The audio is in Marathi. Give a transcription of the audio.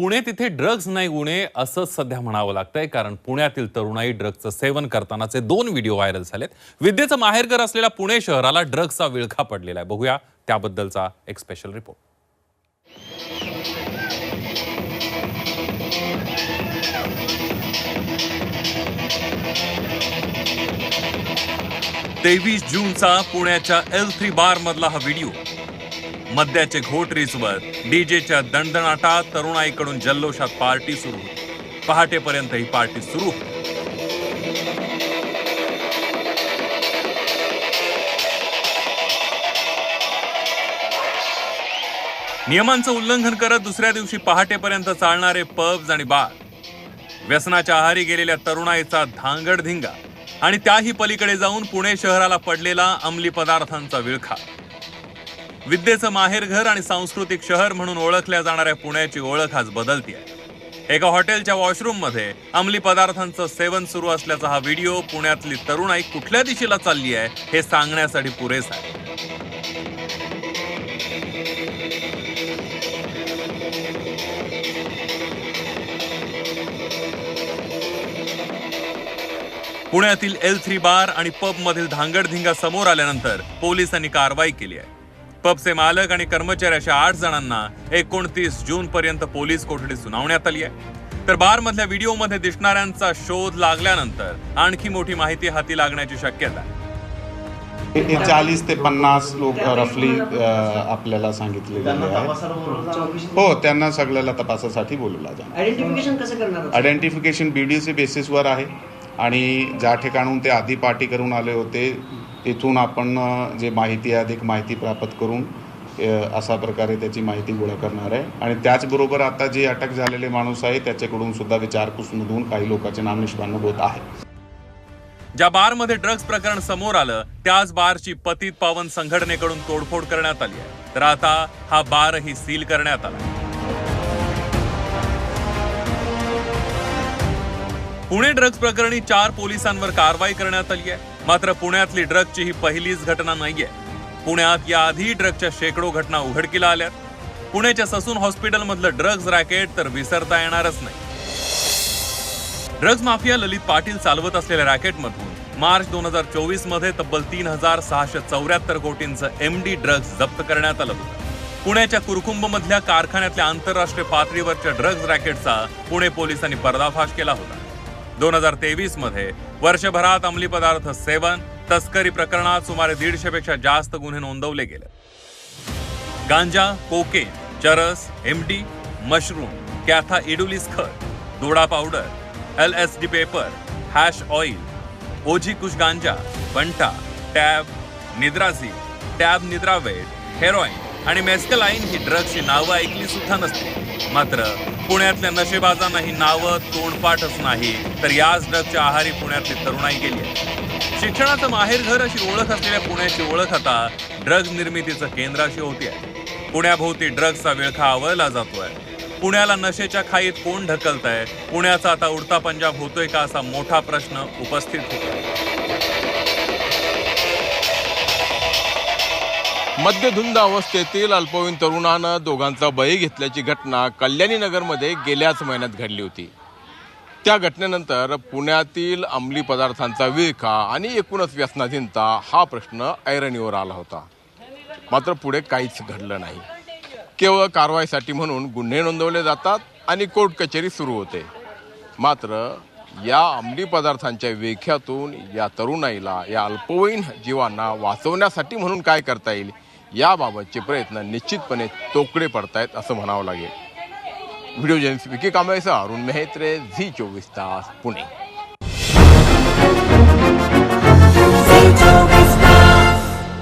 पुणे तिथे ड्रग्ज नाही गुणे असंच सध्या म्हणावं लागतंय कारण पुण्यातील तरुणाई ड्रग्जचं सेवन करतानाचे दोन व्हिडिओ व्हायरल झालेत. विद्येचं माहेरघर असलेल्या पुणे शहराला ड्रग्जचा विळखा पडलेला आहे. बघूया त्याबद्दलचा एक स्पेशल रिपोर्ट तेवीस जूनचा पुण्याच्या एल थ्री बार मधला हा व्हिडिओ मद्याचे घोट रिचवत डीजेच्या दणदणाटात तरुणाईकडून जल्लोषात पार्टी सुरू पहाटेपर्यंत ही पार्टी सुरू नियमांचं उल्लंघन करत दुसऱ्या दिवशी पहाटेपर्यंत चालणारे पब्ज आणि बार. व्यसनाच्या आहारी गेलेल्या तरुणाईचा धांगडधिंगा आणि त्याही पलीकडे जाऊन पुणे शहराला पडलेला अंमली पदार्थांचा विळखा. विद्येचं माहेरघर आणि सांस्कृतिक शहर म्हणून ओळखल्या जाणाऱ्या पुण्याची ओळख आज बदलती आहे एका हॉटेलच्या वॉशरूममध्ये अंमली पदार्थांचं सेवन सुरू असल्याचा हा व्हिडिओ पुण्यातली तरुणाई कुठल्या दिशेला चालली आहे हे सांगण्यासाठी पुरेसा आहे. पुण्यातील एल थ्री बार आणि पब मधील धांगडधिंगा समोर आल्यानंतर पोलिसांनी कारवाई केली आहे. पबचे मालक आणि कर्मचारी अशा आठ जणांना एकोणतीस जून पर्यंत पोलीस कोठडी सुनावण्यात आली आहे. तर बार मधल्या व्हिडिओमध्ये दिसणाऱ्यांचा शोध लागल्यानंतर आणखी मोठी माहिती हाती लागण्याची शक्यता आहे. हे चाळीस ते पन्नास लोक रफली आपल्याला सांगितले गेले आहेत. हो त्यांना सगळ्याला तपासासाठी बोलवला जाणार. आयडेंटिफिकेशन कसं करणार? आहोत? आयडेंटिफिकेशन बी डी सी बेसिसवर आहे. आणि ज्या ठिकाणून ते आधी पार्टी करून आले होते तिथून आपण जे माहिती आहे अधिक माहिती प्राप्त करून अशा प्रकारे त्याची माहिती गोळा करणार आहे. आणि त्याचबरोबर आता जे अटक झालेले माणूस आहे त्याच्याकडून सुद्धा विचारपूसमधून काही लोकांचे नाम निष्पन्न होत आहे. ज्या बारमध्ये ड्रग्ज प्रकरण समोर आलं त्याच बारची पतित पावन संघटनेकडून तोडफोड करण्यात आली आहे. तर आता हा बारही सील करण्यात आला पुणे ड्रग्ज प्रकरणी चार पोलिसांवर कारवाई करण्यात आली आहे. मात्र पुण्यातली ड्रग्जची ही पहिलीच घटना नाहीये. पुण्यात याआधी ड्रग्जच्या शेकडो घटना उघडकीला आल्यात. पुण्याच्या ससून हॉस्पिटलमधलं ड्रग्ज रॅकेट तर विसरता येणारच नाही. ड्रग्ज माफिया ललित पाटील चालवत असलेल्या रॅकेटमधून मार्च दोन हजार चोवीसमध्ये तब्बल तीन हजार सहाशे चौऱ्याहत्तर कोटींचं एम डी ड्रग्ज जप्त करण्यात आलं होतं. पुण्याच्या कुरकुंभ मधल्या कारखान्यातल्या आंतरराष्ट्रीय पातळीवरच्या ड्रग्ज रॅकेटचा पुणे पोलिसांनी पर्दाफाश केला होता. दोन हजार तेवीसमध्ये. वर्षभरात अंमली पदार्थ सेवन तस्करी प्रकरणात सुमारे दीडशेपेक्षा जास्त गुन्हे नोंदवले गेले. गांजा कोकेन चरस एमडी मशरूम कॅथा इडुलिस खत doda powder L S D paper hash oil OG kush ganja बंटा tab निद्राझी टॅब निद्रावेट हेरोईन आणि मेस्कलाईन ही ड्रग्सची नावं ऐकली सुद्धा नसते. मात्र पुण्यातल्या नशेबाजांना ही नावं तोंडपाठच नाही तर याच ड्रग्सच्या आहारी पुण्यातली तरुणाई गेली आहे. शिक्षणाचं माहेरघर अशी ओळख असलेल्या पुण्याची ओळख आता ड्रग्ज निर्मितीचं केंद्र अशी होती आहे. पुण्याभोवती ड्रग्जचा विळखा आवळला जातोय. पुण्याला नशेच्या खाईत कोण ढकलतंय? पुण्याचा आता उडता पंजाब होतोय का असा मोठा प्रश्न उपस्थित होतो मद्यधुंद अवस्थेतील अल्पवयीन तरुणानं दोघांचा बळी घेतल्याची घटना कल्याणी नगरमध्ये गेल्याच महिन्यात घडली होती. त्या घटनेनंतर पुण्यातील अंमली पदार्थांचा विळखा आणि एकूणच व्यसनाधीनता हा प्रश्न ऐरणीवर आला होता. मात्र पुढे काहीच घडलं नाही. केवळ कारवाईसाठी म्हणून गुन्हे नोंदवले जातात आणि कोर्ट कचेरी सुरू होते. मात्र या अंमली पदार्थांच्या वेख्यातून या तरुणाईला या अल्पवयीन जीवांना वाचवण्यासाठी म्हणून काय करता येईल याबाबतचे प्रयत्न निश्चितपणे तोकडे पडतायत असं म्हणावं लागेल. व्हिडिओ जर्नलिस्ट विकी कांबळेसह अरुण मेहत्रे झी चोवीस तास पुणे.